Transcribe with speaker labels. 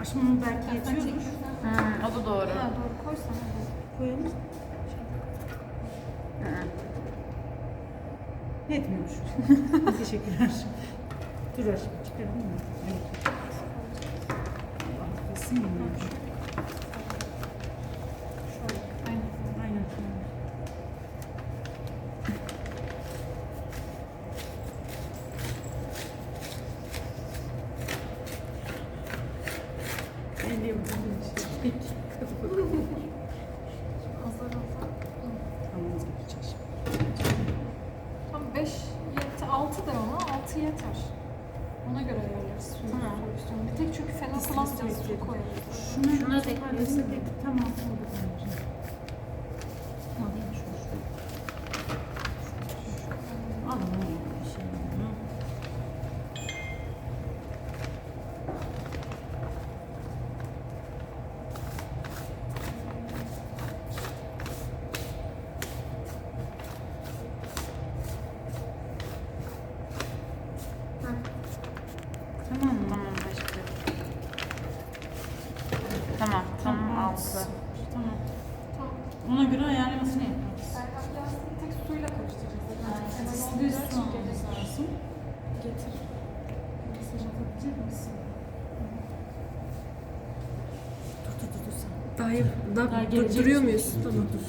Speaker 1: Aşmamı belki yetiyordur.
Speaker 2: Hmm, o da doğru.
Speaker 3: Ha, doğru koysan.
Speaker 1: Koyalım. Yetmiyormuş. Teşekkürler. Dur aşkım çıkaralım mı? Yok. Allah şey.
Speaker 3: Hazır hazır.
Speaker 1: Tamam vazgeçeceğiz.
Speaker 3: Tam 5 yeter. 6 de ona. 6 yeter. Ona göre ayarlarız. Suyu. Bir tek çünkü fena kullanmayacağız. Su koyarız.
Speaker 1: Şunu,
Speaker 2: Şunu da.
Speaker 1: Tamam Tamam mı?
Speaker 2: Tamam başka. Tamam, tamam altı.
Speaker 1: Tamam.
Speaker 3: Tamam.
Speaker 1: Ona göre ayarlamasını yaparız.
Speaker 3: Serkan gelsin tek suyla karıştıracağız.
Speaker 1: su.
Speaker 3: Getir.
Speaker 1: Mesaj atabilecek misin?
Speaker 4: Daha, daha,
Speaker 1: Daha
Speaker 4: dur-
Speaker 1: gelecek.
Speaker 4: duruyor muyuz?
Speaker 1: Tamam dur.